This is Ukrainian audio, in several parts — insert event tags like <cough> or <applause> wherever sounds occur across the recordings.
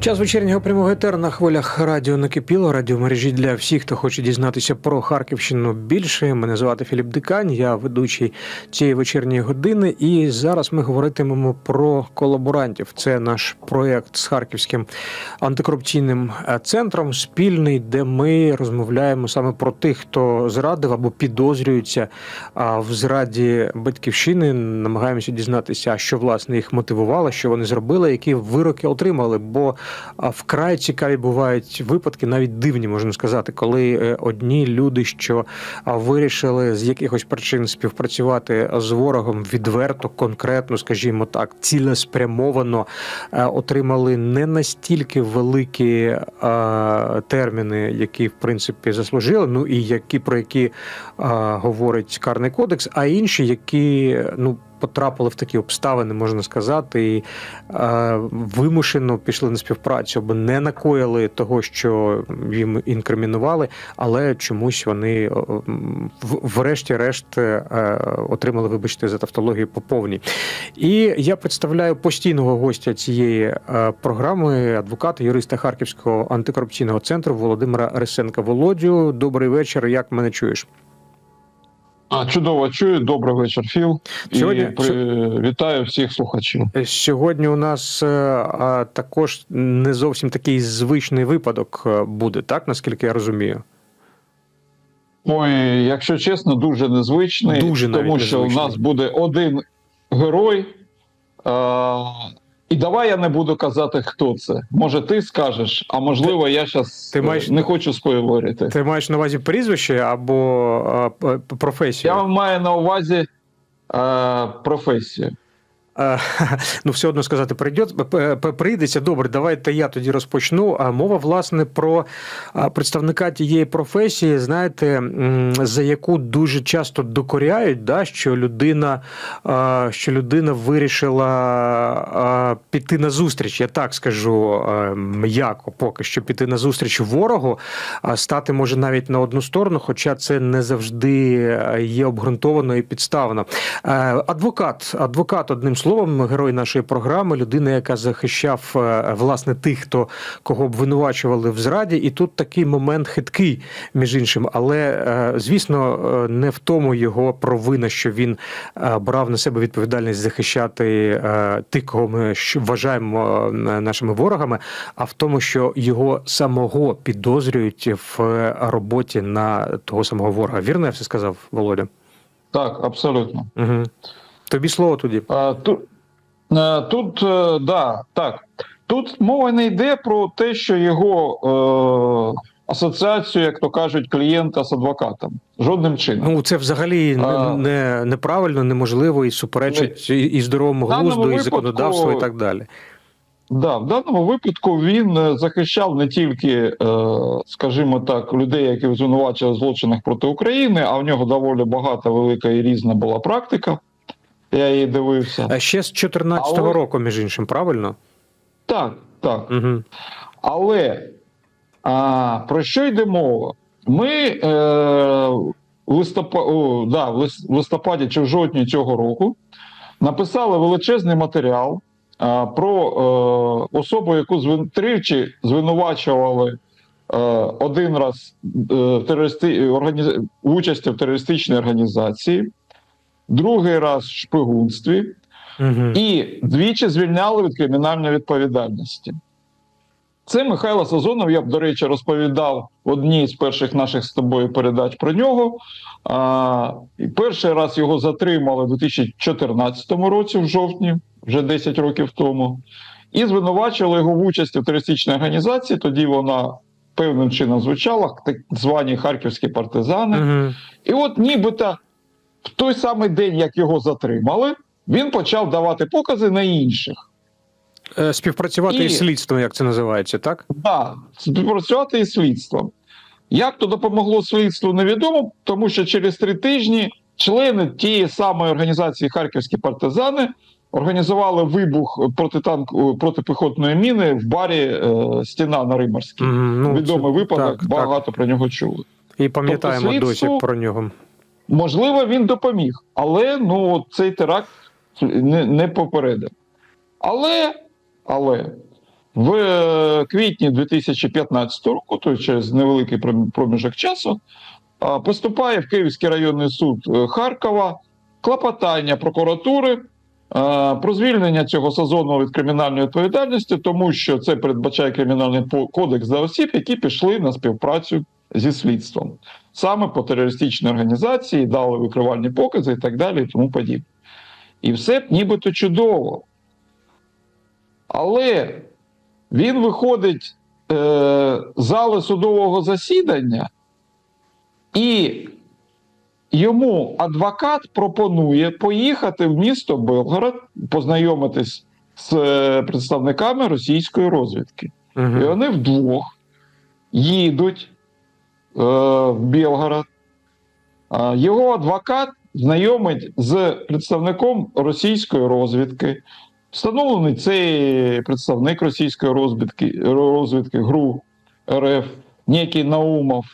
Час вечірнього прямого етеру на хвилях радіо накипіло, радіомережі для всіх, хто хоче дізнатися про Харківщину більше. Мене звати Філіп Дикань, я ведучий цієї вечірньої години. І зараз ми говоритимемо про колаборантів. Це наш проєкт з Харківським антикорупційним е, центром спільний, де ми розмовляємо саме про тих, хто зрадив або підозрюється в зраді батьківщини. Намагаємося дізнатися, що власне їх мотивувало, що вони зробили, які вироки отримали. Бо вкрай цікаві бувають випадки, навіть дивні можна сказати, коли е, одні люди, що вирішили з якихось причин співпрацювати з ворогом відверто, конкретно, скажімо так, цілеспрямовано е, отримали не настільки великі терміни, які в принципі заслужили, ну і які про які говорить карний кодекс, а інші, які ну. Потрапили в такі обставини, можна сказати, і е, вимушено пішли на співпрацю, бо не накоїли того, що їм інкримінували, але чомусь вони врешті-решт е, отримали, вибачте, за тавтологію по повній. І я представляю постійного гостя цієї е, програми, адвоката, юриста Харківського антикорупційного центру Володимира Рисенка. Володю, добрий вечір. Як мене чуєш? А, чудово чую. Добрий вечір, Філ. Сьогодні- І при... вітаю всіх слухачів. Сьогодні у нас е, а, також не зовсім такий звичний випадок е, буде, так наскільки я розумію. Ой, якщо чесно, дуже незвичний, Дуже тому що у нас буде один герой. А... І давай я не буду казати, хто це. Може, ти скажеш, а можливо, я зараз ти маєш- не хочу спойлерити. Ти маєш на увазі прізвище або а, професію? Я маю на увазі а, професію. <laughs> Ну, все одно сказати прийдеться. Добре, давайте я тоді розпочну. А мова, власне, про представника тієї професії, знаєте, за яку дуже часто докоряють, да, що людина, що людина вирішила піти на зустріч. Я так скажу м'яко, поки що піти на зустріч ворогу, а стати може навіть на одну сторону, хоча це не завжди є обґрунтовано і підставно. Е, Адвокат, адвокат, одним словом, герой нашої програми, людина, яка захищав е, власне тих, хто кого обвинувачували в зраді, і тут такий момент хиткий, між іншим. Але е, звісно, е, не в тому його провина, що він брав на себе відповідальність захищати тих, кого ми вважаємо нашими ворогами, а в тому, що його самого підозрюють в роботі на того самого ворога. Вірно, я все сказав, Володя? Так, абсолютно. Угу. Тобі слово тоді. А, тут, е, тут е, да, так. Тут мова не йде про те, що його е, асоціацію, як то кажуть, клієнта з адвокатом. Жодним чином. Ну це взагалі А. не, неправильно, неможливо і суперечить і, і здоровому глузду, і законодавству, і так далі. Да, в даному випадку він е, захищав не тільки, е, скажімо так, людей, які звинувачили в злочинах проти України, а в нього доволі багата, велика і різна була практика. Я її дивився. А ще з 14-го Але- року, між іншим, правильно? Так, так. Угу. Але а, про що йде мова? Ми е, в, листопа... О, да, в листопаді чи в жовтні цього року написали величезний матеріал а, про е, особу, яку звин... тричі звинувачували е, один раз е, в, терористи... організ... в участі в терористичній організації, другий раз в шпигунстві. Угу. І двічі звільняли від кримінальної відповідальності. Це Михайло Сазонов, я б, до речі, розповідав в одній з перших наших з тобою передач про нього. А, і перший раз його затримали у 2014 році, в жовтні, вже 10 років тому, і звинувачили його в участі в терористичній організації. Тоді вона певним чином звучала, так звані харківські партизани. Угу. І от нібито в той самий день, як його затримали, він почав давати покази на інших. Е, Співпрацювати І- із слідством, як це називається, так? Да, співпрацювати із слідством. Як то допомогло слідству, невідомо, тому що через три тижні члени тієї самої організації Харківські партизани організували вибух протитанку протипіхотної міни в барі е, Стіна на Римарській. Мгм, ну, Відомий це- випадок, так, багато про нього чули. І пам'ятаємо Тобто досі про нього. Можливо, він допоміг, але ну цей теракт не, не попередив. Але, але в е, квітні 2015 року, то через невеликий пром- проміжок часу, поступає в Київський районний суд е, Харкова клопотання прокуратури про звільнення цього сезону від кримінальної відповідальності, тому що це передбачає кримінальний кодекс для осіб, які пішли на співпрацю зі слідством, саме по терористичній організації, дали викривальні покази і так далі, і тому подібне. І все нібито чудово. Але він виходить е, зали судового засідання, і йому адвокат пропонує поїхати в місто Белгород, познайомитись з е, представниками російської розвідки. І Угу. вони вдвох їдуть е, в Білгород. А Його адвокат знайомить з представником російської розвідки. Встановлений цей представник російської розвідки, розвідки ГРУ РФ, некий Наумов.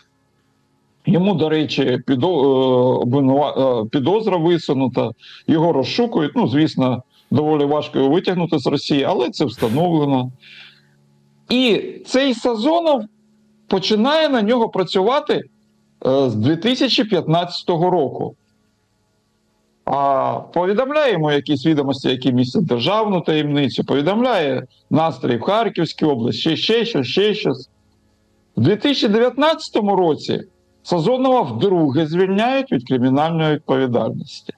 Йому, до речі, е, е, підозра висунута, його розшукують. Ну, звісно, доволі важко його витягнути з Росії, але це встановлено. І цей Сазонов починає на нього працювати е, з 2015 року. А повідомляє йому якісь відомості, які містять державну таємницю, повідомляє настрій в Харківській області, ще, ще щось, ще щось. У 2019 році Сазонова вдруге звільняють від кримінальної відповідальності.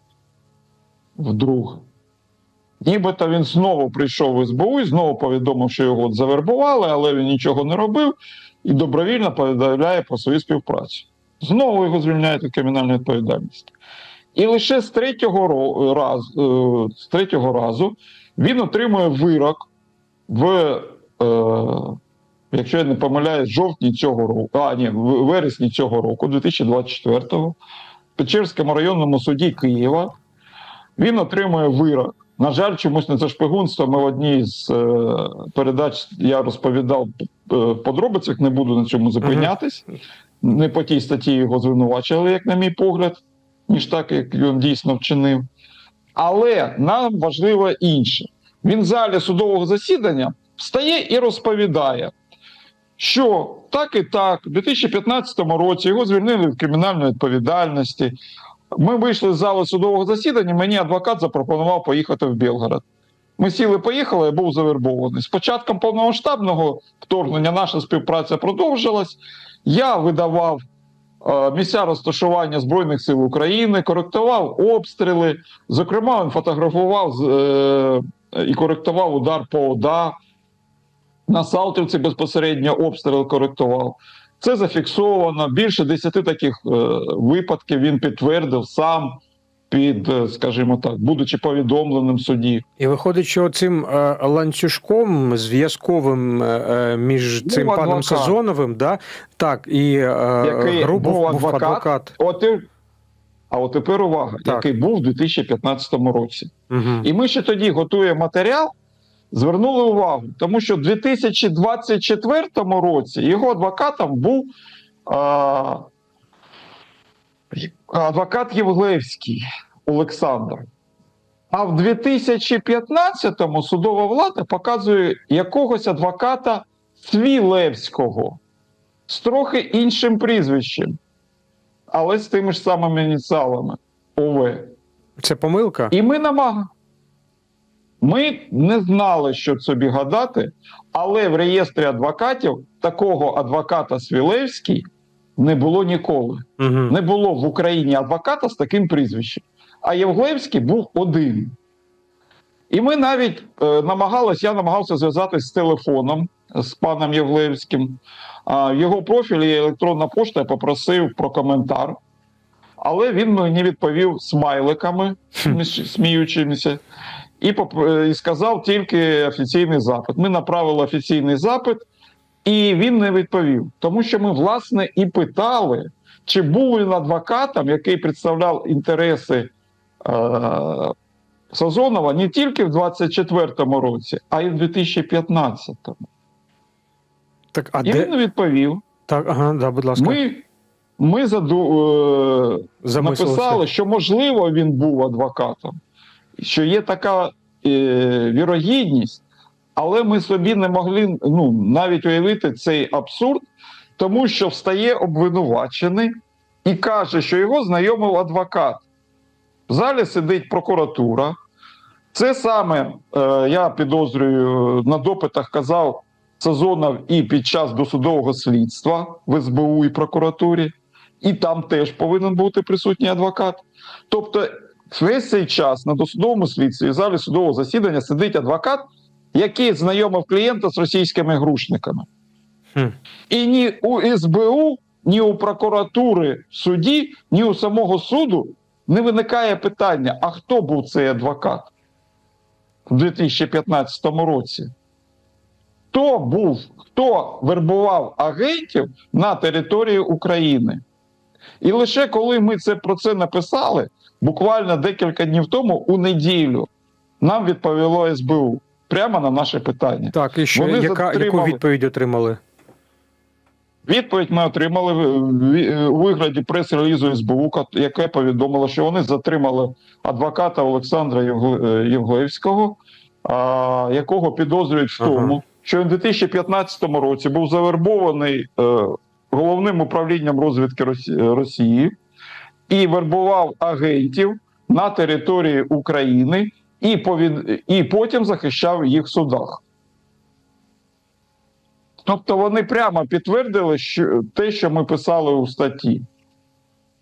Вдруге. Нібито він знову прийшов в СБУ і знову повідомив, що його завербували, але він нічого не робив і добровільно повідомляє про свою співпрацю. Знову його звільняють від кримінальної відповідальності. І лише з третього, разу, з третього разу він отримує вирок в, е, якщо я не помиляюсь, жовтні цього року, а ні, вересні цього року, 2024-го, в Печерському районному суді Києва. Він отримує вирок. На жаль, чомусь не за шпигунство. Ми в одній з е, передач я розповідав е, в подробицях, не буду на цьому зупинятись. Не по тій статті його звинувачили, як на мій погляд, ніж так, як він дійсно вчинив. Але нам важливо інше. Він в залі судового засідання встає і розповідає, що так і так, у 2015 році його звільнили від кримінальної відповідальності. Ми вийшли з залу судового засідання. Мені адвокат запропонував поїхати в Білгород. Ми сіли, поїхали, я був завербований. З початком повномасштабного вторгнення наша співпраця продовжилась. Я видавав е, місця розташування Збройних сил України, коректував обстріли. Зокрема, він фотографував е, і коректував удар по ОДА. На Салтівці безпосередньо обстріл коректував. Це зафіксовано. Більше десяти таких е, випадків він підтвердив сам під, е, скажімо так, будучи повідомленим суді. І виходить, що цим е, ланцюжком зв'язковим е, е, між Був цим паном адвокат. Сезоновим, да, так, і е, Який гру був адвокат. адвокат. От і, а от тепер увага, Так. який був у 2015 році. Угу. І ми ще тоді готуємо матеріал, звернули увагу, тому що в 2024 році його адвокатом був а, адвокат Євглевський Олександр. А в 2015-му судова влада показує якогось адвоката Свілевського з трохи іншим прізвищем, але з тими ж самими ініціалами ОВ. Це помилка? І ми намагаємо. Ми не знали, що собі гадати, але в реєстрі адвокатів такого адвоката Свілевський не було ніколи. Угу. Не було в Україні адвоката з таким прізвищем. А Євглевський був один. І ми навіть е, намагалися, я намагався зв'язатися з телефоном з паном Євглевським. В його профілі є електронна пошта, я попросив про коментар. Але він мені відповів смайликами, сміючимися, і, поп- е, і сказав тільки офіційний запит. Ми направили офіційний запит, і він не відповів. Тому що ми, власне, і питали, чи був він адвокатом, який представляв інтереси е, Сазонова не тільки в 24-му році, а й в 2015-му. Так, а І де? він не відповів. Так, ага, да, будь ласка. Ми, ми заду, е, написали, що можливо він був адвокатом. Що є така е, вірогідність, але ми собі не могли ну, навіть уявити цей абсурд, тому що встає обвинувачений і каже, що його знайомив адвокат. В залі сидить прокуратура. Це саме е, я підозрюю на допитах казав Сазонов і під час досудового слідства в СБУ і прокуратурі, і там теж повинен бути присутній адвокат. Тобто, весь цей час на досудовому слідстві в залі судового засідання сидить адвокат, який знайомив клієнта з російськими грушниками. Хм. І ні у СБУ, ні у прокуратури в суді, ні у самого суду не виникає питання: а хто був цей адвокат у 2015 році? Хто був, хто вербував агентів на території України? І лише коли ми це про це написали, буквально декілька днів тому, у неділю, нам відповіло СБУ прямо на наше питання. Так, і що, Вони яка, яку відповідь отримали? Відповідь ми отримали у вигляді прес-релізу СБУ, яке повідомило, що вони затримали адвоката Олександра е, Євглеївського, а, якого підозрюють в Ага. тому, що він у 2015 році був завербований е, головним управлінням розвідки Росі- Росії і вербував агентів на території України і, повід... і потім захищав їх в судах. Тобто вони прямо підтвердили що, те, що ми писали у статті,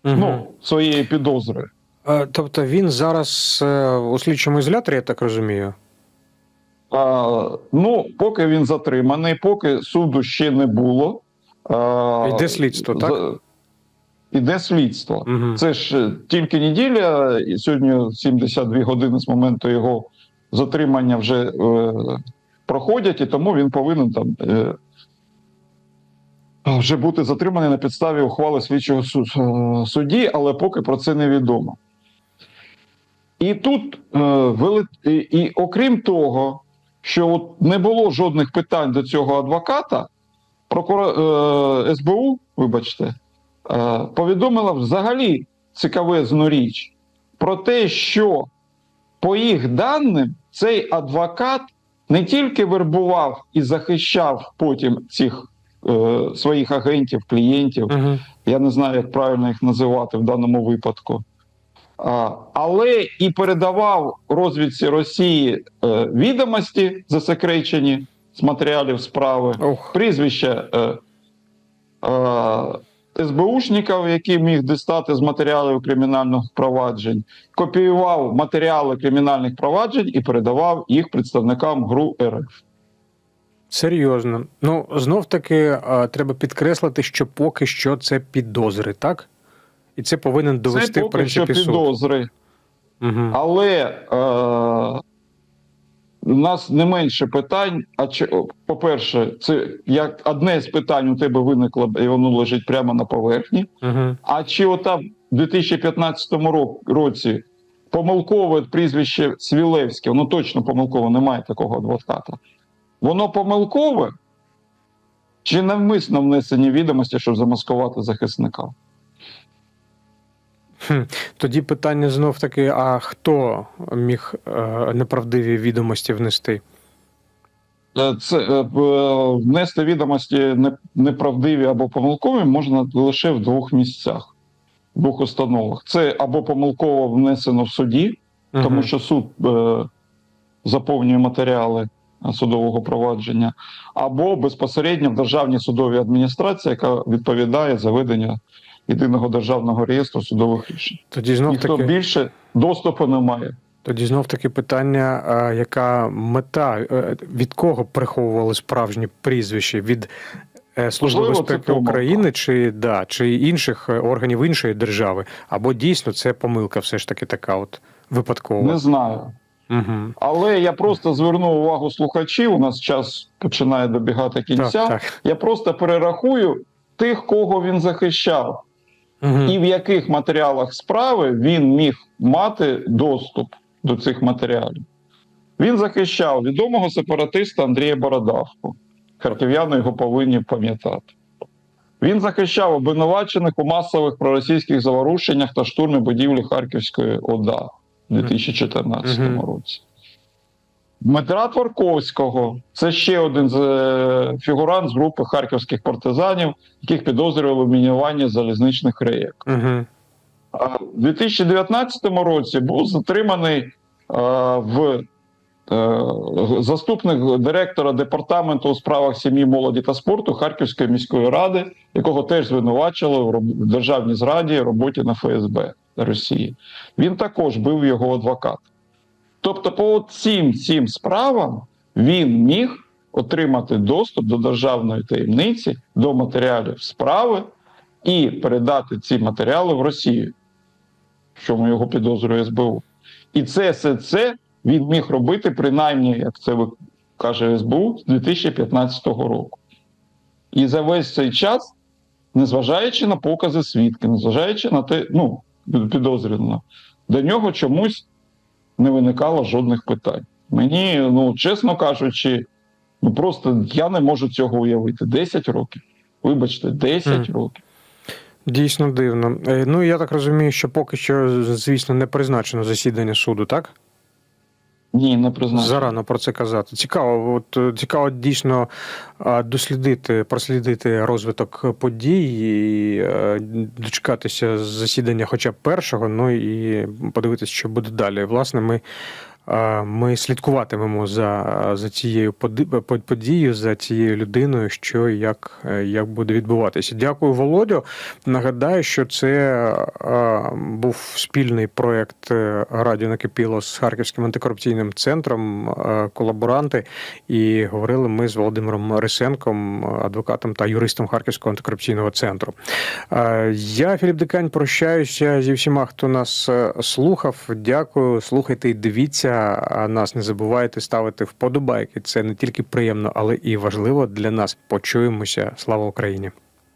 Мгм. ну, своєї підозри. Тобто він зараз е, у слідчому ізоляторі, я так розумію. А, ну, поки він затриманий, поки суду ще не було. А, Йде слідство, так? Іде слідство. Угу. Це ж е, тільки неділя, і сьогодні 72 години з моменту його затримання вже е, проходять, і тому він повинен там е, вже бути затриманий на підставі ухвали слідчого е, судді, але поки про це невідомо. І тут е, і, і окрім того, що от не було жодних питань до цього адвоката, прокура... е, СБУ, вибачте, повідомила взагалі цікавезну річ про те, що по їх даним цей адвокат не тільки вербував і захищав потім цих е, своїх агентів, клієнтів, Угу. я не знаю, як правильно їх називати в даному випадку. А, але і передавав розвідці Росії е, відомості засекречені з матеріалів справи, Ох. прізвища е, е, СБУшників, які міг дістати з матеріалів кримінальних проваджень, копіював матеріали кримінальних проваджень і передавав їх представникам ГРУ РФ. Серйозно. Ну, знов таки е, треба підкреслити, що поки що це підозри, так? І це повинен довести, Це в поки що принципі, суд. підозри. Угу. Але е, у нас не менше питань. А чи, по-перше, це як одне з питань у тебе виникло, і воно лежить прямо на поверхні. Угу. А чи ота в 2015 році помилкове прізвище Свілевське, воно точно помилкове, немає такого адвоката. Воно помилкове чи навмисно внесені відомості, щоб замаскувати захисника? Тоді питання знов таки: а хто міг е, неправдиві відомості внести? Е, Це е, внести відомості неправдиві або помилкові можна лише в двох місцях, в двох установах. Це або помилково внесено в суді, тому що суд заповнює матеріали судового провадження, або безпосередньо в державній судовій адміністрації, яка відповідає за ведення єдиного державного реєстру судових рішень. Тоді знов Ніхто таки. більше доступу не має. Тоді знов таки питання, а, яка мета, е, від кого приховували справжні прізвища? Від е, Служби Можливо, безпеки. України чи, да, чи інших е, органів іншої держави? Або дійсно це помилка все ж таки така от випадкова. Не знаю. Угу. Але я просто зверну увагу слухачів. У нас час починає добігати кінця. Так, так. Я просто перерахую тих, кого він захищав, Угу. і в яких матеріалах справи він міг мати доступ до цих матеріалів. Він захищав відомого сепаратиста Андрія Бородавку. Харків'яни його повинні пам'ятати. Він захищав обвинувачених у масових проросійських заворушеннях та штурмі будівлі Харківської ОДА. у 2014 році. Дмитра Творковського це ще один з е, фігурант з групи харківських партизанів, яких підозрювали в мінуванні залізничних реєк. Угу. А в 2019 році був затриманий е, в е, заступник директора департаменту у справах сім'ї, молоді та спорту Харківської міської ради, якого теж звинувачили в державній зраді роботі на ФСБ Росії. Він також був його адвокат. Тобто, по цим цим справам він міг отримати доступ до державної таємниці, до матеріалів справи і передати ці матеріали в Росію, чому його підозрює СБУ. І це все це він міг робити, принаймні, як це каже СБУ, з 2015 року. І за весь цей час, незважаючи на покази свідки, незважаючи на те, ну, підозрювано, до нього чомусь не виникало жодних питань. Мені, ну, чесно кажучи, ну просто я не можу цього уявити. 10 років. Вибачте, 10 mm. років. Дійсно дивно. Е, Ну я так розумію, що поки що, звісно, не призначено засідання суду, так? Ні, не призначено. Зарано про це казати. Цікаво, от е, цікаво дійсно дослідити, прослідити розвиток подій і е, дочекатися засідання, хоча б першого, ну і подивитися, що буде далі. Власне, ми. Ми слідкуватимемо за, за цією подією, за цією людиною, що як, е, як буде відбуватися. Дякую, Володю. Нагадаю, що це був спільний проєкт е, Радіо Накипіло з Харківським антикорупційним центром, е, колаборанти. І говорили ми з Володимиром Рисенком, адвокатом та юристом Харківського антикорупційного центру. Я, Філіп Дикань, прощаюся зі всіма, хто нас слухав. Дякую, слухайте і дивіться нас. Не забувайте ставити вподобайки. Це не тільки приємно, але і важливо для нас. Почуємося. Слава Україні!